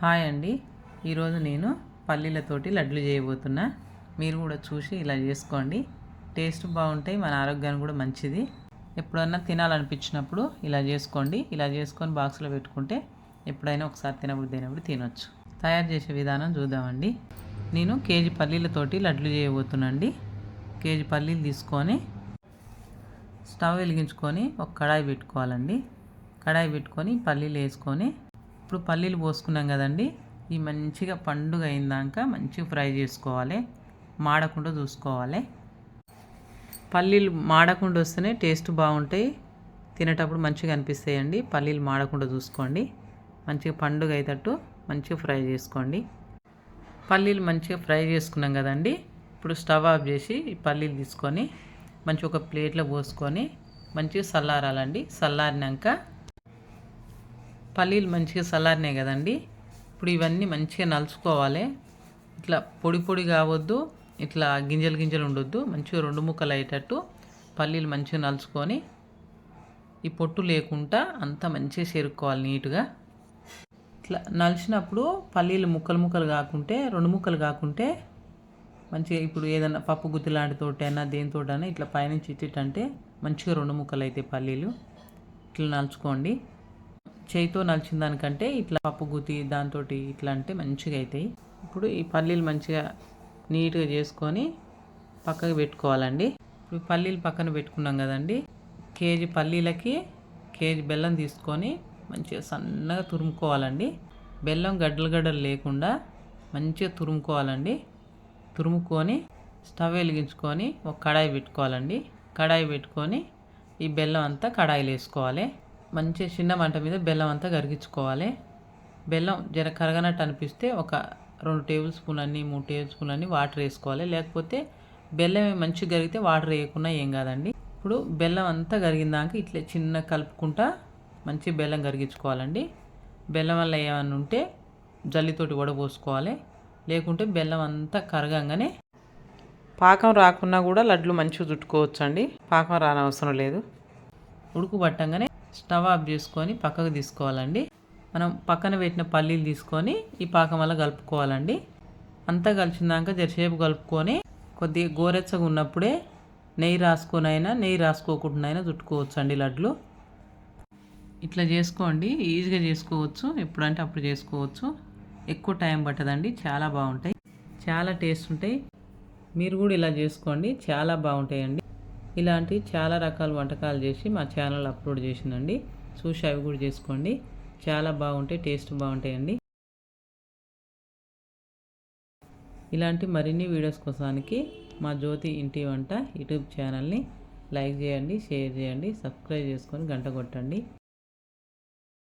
Hi అండి. ఈరోజు నేను పల్లీలతోటి లడ్లు చేయబోతున్నా. మీరు కూడా చూసి ఇలా చేసుకోండి. టేస్ట్ బాగుంటాయి మన ఆరోగ్యానికి కూడా మంచిది. ఎప్పుడన్నా తినాలనిపించినప్పుడు ఇలా చేసుకోండి. ఇలా చేసుకొని బాక్స్లో పెట్టుకుంటే ఎప్పుడైనా ఒకసారి తినబుద్ధి తినప్పుడు తినొచ్చు. తయారు చేసే విధానం చూద్దామండి. నేను కేజీ పల్లీలతోటి లడ్లు చేయబోతున్నాండి. కేజీ పల్లీలు తీసుకొని స్టవ్ వెలిగించుకొని ఒక కడాయి పెట్టుకోవాలండి. కడాయి పెట్టుకొని పల్లీలు వేసుకొని ఇప్పుడు పల్లీలు పోసుకున్నాం కదండి. ఈ మంచిగా పండుగ అయిందాక మంచిగా ఫ్రై చేసుకోవాలి. మాడకుండా చూసుకోవాలి. పల్లీలు మాడకుండా వస్తేనే టేస్ట్ బాగుంటాయి. తినేటప్పుడు మంచిగా అనిపిస్తాయండి. పల్లీలు మాడకుండా చూసుకోండి. మంచిగా పండుగ అయ్యేటట్టు మంచిగా ఫ్రై చేసుకోండి. పల్లీలు మంచిగా ఫ్రై చేసుకున్నాం కదండి. ఇప్పుడు స్టవ్ ఆఫ్ చేసి పల్లీలు తీసుకొని మంచి ఒక ప్లేట్లో పోసుకొని మంచిగా చల్లారాలండి. చల్లారినాక పల్లీలు మంచిగా చల్లారినాయి కదండి. ఇప్పుడు ఇవన్నీ మంచిగా నలుచుకోవాలి. ఇట్లా పొడి పొడి కావద్దు. ఇట్లా గింజలు గింజలు ఉండొద్దు. మంచిగా రెండు ముక్కలు అయ్యేటట్టు పల్లీలు మంచిగా నలుచుకొని ఈ పొట్టు లేకుండా అంతా మంచిగా చేరుకోవాలి నీట్గా. ఇట్లా నలిచినప్పుడు పల్లీలు ముక్కలు ముక్కలు కాకుంటే రెండు ముక్కలు కాకుంటే మంచిగా ఇప్పుడు ఏదైనా పప్పు గుత్తి లాంటి తోటైనా దేనితోటైనా ఇట్లా పైనుంచి ఇచ్చేటంటే మంచిగా రెండు ముక్కలు అయితే పల్లీలు. ఇట్లా నలుచుకోండి. చేయితో నలిచిన దానికంటే ఇట్లా పప్పు గుత్తి దాంతో ఇట్లా అంటే మంచిగా అవుతాయి ఇప్పుడు ఈ పల్లీలు మంచిగా నీట్గా చేసుకొని పక్కకు పెట్టుకోవాలండి. ఇప్పుడు పల్లీలు పక్కన పెట్టుకున్నాం కదండి. కేజీ పల్లీలకి కేజీ బెల్లం తీసుకొని మంచిగా సన్నగా తురుముకోవాలండి. బెల్లం గడ్డలు గడ్డలు లేకుండా మంచిగా తురుముకోవాలండి. తురుముకొని స్టవ్ వెలిగించుకొని ఒక కడాయి పెట్టుకోవాలండి. కడాయి పెట్టుకొని ఈ బెల్లం అంతా కడాయిలు వేసుకోవాలి. మంచిగా చిన్న మంట మీద బెల్లం అంతా కరిగించుకోవాలి. బెల్లం జర కరగనట్టు అనిపిస్తే ఒక రెండు టేబుల్ స్పూన్ అన్ని మూడు టేబుల్ స్పూన్ అన్ని వాటర్ వేసుకోవాలి. లేకపోతే బెల్లం మంచిగా కరిగితే వాటర్ వేయకుండా ఏం కాదండి. ఇప్పుడు బెల్లం అంతా కరిగిందాక ఇట్లా చిన్న కలుపుకుంటా మంచి బెల్లం కరిగించుకోవాలండి. బెల్లం వల్ల ఏమన్నా ఉంటే జల్లితోటి వడపోసుకోవాలి లేకుంటే బెల్లం అంతా కరగంగానే పాకం రాకున్నా కూడా లడ్లు మంచిగా చుట్టుకోవచ్చు అండి పాకం రానవసరం లేదు. ఉడుకు పట్టంగానే స్టవ్ ఆఫ్ చేసుకొని పక్కకు తీసుకోవాలండి. మనం పక్కన పెట్టిన పల్లీలు తీసుకొని ఈ పాకం వల్ల కలుపుకోవాలండి. అంతా కలిసినాక జరసేపు కలుపుకొని కొద్దిగా గోరెచ్చగా ఉన్నప్పుడే నెయ్యి రాసుకునైనా నెయ్యి రాసుకోకుండా అయినా చుట్టుకోవచ్చు అండి లడ్లు. ఇట్లా చేసుకోండి ఈజీగా చేసుకోవచ్చు. ఎప్పుడంటే అప్పుడు చేసుకోవచ్చు. ఎక్కువ టైం పట్టదండి చాలా బాగుంటాయి. చాలా టేస్ట్ ఉంటాయి. మీరు కూడా ఇలా చేసుకోండి చాలా బాగుంటాయండి. ఇలాంటి చాలా రకాల వంటకాలు చేసి మా ఛానల్ అప్లోడ్ చేసిందండి. చూసి అవి కూడా చేసుకోండి. చాలా బాగుంటాయి టేస్ట్ బాగుంటాయండి. ఇలాంటి మరిన్ని వీడియోస్ కోసానికి మా జ్యోతి ఇంటి వంట యూట్యూబ్ ఛానల్ని లైక్ చేయండి షేర్ చేయండి సబ్స్క్రైబ్ చేసుకొని గంట కొట్టండి.